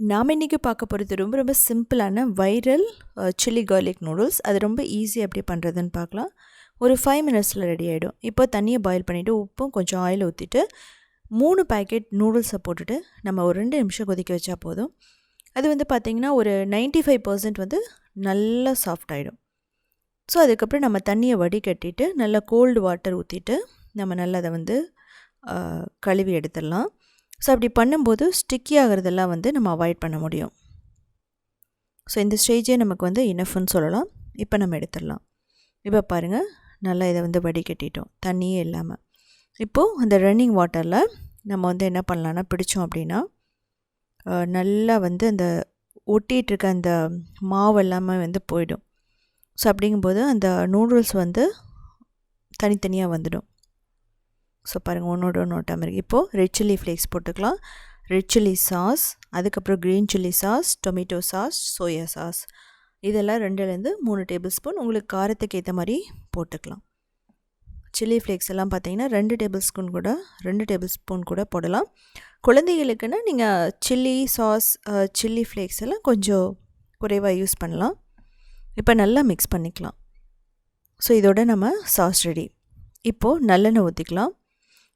நாம் இன்றைக்கி பார்க்க போகிறது ரொம்ப ரொம்ப சிம்பிளான வைரல் சில்லி கார்லிக் நூடுல்ஸ் அது ரொம்ப ஈஸி எப்படி பண்ணுறதுன்னு பார்க்கலாம். ஒரு ஃபைவ் மினிட்ஸில் ரெடி ஆகிடும் இப்போ தண்ணியை பாயில் பண்ணிவிட்டு உப்பும் கொஞ்சம் ஆயில் ஊற்றிட்டு மூணு பேக்கெட் நூடுல்ஸை போட்டுட்டு நம்ம ஒரு ரெண்டு நிமிஷம் கொதிக்க வச்சா போதும். அது வந்து பார்த்திங்கன்னா ஒரு நைன்ட்டி ஃபைவ் பர்சன்ட் வந்து நல்லா சாஃப்ட் ஆகிடும் ஸோ அதுக்கப்புறம் நம்ம தண்ணியை வடிகட்டிட்டு நல்லா கோல்டு வாட்டர் ஊற்றிட்டு நம்ம நல்லா அதை வந்து கழுவி எடுத்துடலாம். ஸோ அப்படி பண்ணும்போது ஸ்டிக்கி ஆகிறதெல்லாம் வந்து நம்ம அவாய்ட் பண்ண முடியும். ஸோ இந்த ஸ்டேஜே நமக்கு வந்து இனஃப்னு சொல்லலாம். இப்போ நம்ம எடுத்துடலாம். இப்போ பாருங்கள் நல்லா இதை வந்து வடிகட்டிட்டோம் தண்ணியே இல்லாமல் இப்போது அந்த ரன்னிங் வாட்டரில் நம்ம வந்து என்ன பண்ணலான்னா பிடிச்சோம் அப்படின்னா நல்லா வந்து அந்த ஒட்டிகிட்ருக்க அந்த மாவு எல்லாமே வந்து போயிடும். ஸோ அப்படிங்கும்போது அந்த நூடுல்ஸ் வந்து தனித்தனியாக வந்துடும். ஸோ பாருங்கள் ஒன்றோட ஒன்று ஒட்டாமல் இருக்குது இப்போது ரெட் சில்லி ஃப்ளேக்ஸ் போட்டுக்கலாம். ரெட் சில்லி சாஸ் அதுக்கப்புறம் green chilli sauce tomato sauce soya sauce இதெல்லாம் ரெண்டுலேருந்து மூணு டேபிள் ஸ்பூன் உங்களுக்கு காரத்துக்கு ஏற்ற மாதிரி போட்டுக்கலாம். சில்லி ஃப்ளேக்ஸ் எல்லாம் பார்த்தீங்கன்னா ரெண்டு டேபிள் ஸ்பூன் கூட ரெண்டு டேபிள் ஸ்பூன் கூட போடலாம். குழந்தைகளுக்குன்னா நீங்கள் சில்லி சாஸ் சில்லி ஃப்ளேக்ஸ் எல்லாம் கொஞ்சம் குறைவாக யூஸ் பண்ணலாம். இப்போ நல்லா மிக்ஸ் பண்ணிக்கலாம். ஸோ இதோட நம்ம சாஸ் ரெடி இப்போது நல்லெண்ணெய் ஊற்றிக்கலாம்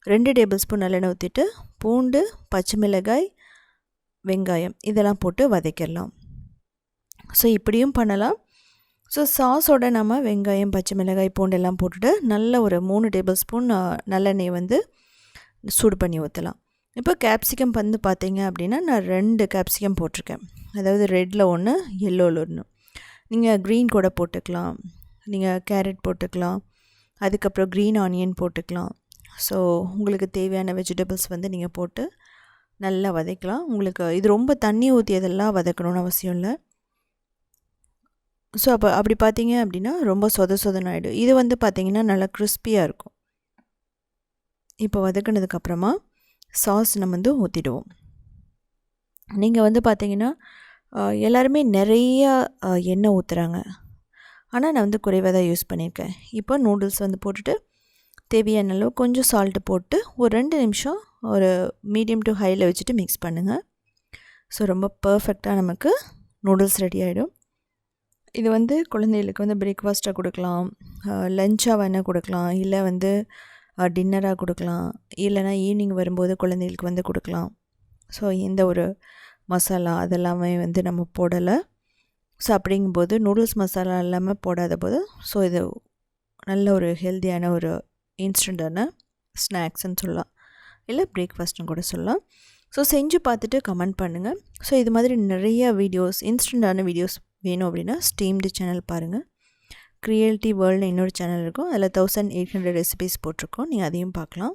ரெண்டு டேபிள் ஸ்பூன் நல்லெண்ணெய் ஊற்றிட்டு பூண்டு பச்சை மிளகாய் வெங்காயம் இதெல்லாம் போட்டு வதக்கிடலாம். ஸோ இப்படியும் பண்ணலாம். ஸோ சாஸோட நம்ம வெங்காயம் பச்சை மிளகாய் பூண்டு எல்லாம் போட்டுட்டு நல்ல ஒரு மூணு டேபிள் ஸ்பூன் நல்லெண்ணெய் வந்து சூடு பண்ணி ஊற்றலாம் இப்போ கேப்சிகம் வந்து பார்த்தீங்க அப்படின்னா நான் ரெண்டு கேப்சிகம் போட்டிருக்கேன். அதாவது ரெட்டில் ஒன்று எல்லோவில் ஒன்று நீங்கள் க்ரீன் கூட போட்டுக்கலாம். நீங்கள் கேரட் போட்டுக்கலாம். அதுக்கப்புறம் க்ரீன் ஆனியன் போட்டுக்கலாம். ஸோ உங்களுக்கு தேவையான வெஜிடபிள்ஸ் வந்து நீங்கள் போட்டு நல்லா வதக்கலாம். உங்களுக்கு இது ரொம்ப தண்ணி ஊற்றியதெல்லாம் வதக்கணும்னு அவசியம் இல்லை. ஸோ அப்போ அப்படி பார்த்தீங்க அப்படின்னா ரொம்ப சொத சொதன்னு ஆகிடும் இது வந்து பார்த்திங்கன்னா நல்லா கிறிஸ்பியாக இருக்கும். இப்போ வதக்கினதுக்கப்புறமா சாஸ் நம்ம வந்து ஊற்றிடுவோம் நீங்கள் வந்து பார்த்தீங்கன்னா எல்லாருமே நிறையா எண்ணெய் ஊற்றுறாங்க ஆனால் நான் வந்து குறைவாக தான் யூஸ் பண்ணியிருக்கேன் இப்போ நூடுல்ஸ் வந்து போட்டுட்டு தேவையான அளவு கொஞ்சம் சால்ட்டு போட்டு ஒரு ரெண்டு நிமிஷம் ஒரு மீடியம் டு ஹையில் வச்சுட்டு மிக்ஸ் பண்ணுங்கள் ஸோ ரொம்ப பர்ஃபெக்டாக நமக்கு நூடுல்ஸ் ரெடி ஆகிடும் இது வந்து குழந்தைகளுக்கு வந்து பிரேக்ஃபாஸ்ட்டாக கொடுக்கலாம். லஞ்சாக வேணால் கொடுக்கலாம். இல்லை வந்து டின்னராக கொடுக்கலாம். இல்லைனா ஈவினிங் வரும்போது குழந்தைகளுக்கு வந்து கொடுக்கலாம். ஸோ எந்த ஒரு மசாலா அதெல்லாமே வந்து நம்ம போடலை. ஸோ அப்படிங்கும்போது நூடுல்ஸ் மசாலா எல்லாமே போடாத போது ஸோ இது நல்ல ஒரு ஹெல்த்தியான ஒரு இன்ஸ்டண்ட்டான ஸ்நாக்ஸ்ன்னு சொல்லலாம். இல்லை பிரேக்ஃபாஸ்ட்னு கூட சொல்லலாம். ஸோ செஞ்சு பார்த்துட்டு கமெண்ட் பண்ணுங்கள் ஸோ இது மாதிரி நிறைய வீடியோஸ் இன்ஸ்டண்ட்டான வீடியோஸ் வேணும் அப்படின்னா ஸ்டீம்டு சேனல் பாருங்கள் க்ரியேட்டிவ் வேர்ல்டு இன்னொரு சேனல் இருக்கும். அதில் தௌசண்ட் எயிட் ஹண்ட்ரட் ரெசிபீஸ் போட்டிருக்கோம். நீங்கள் அதையும் பார்க்கலாம்.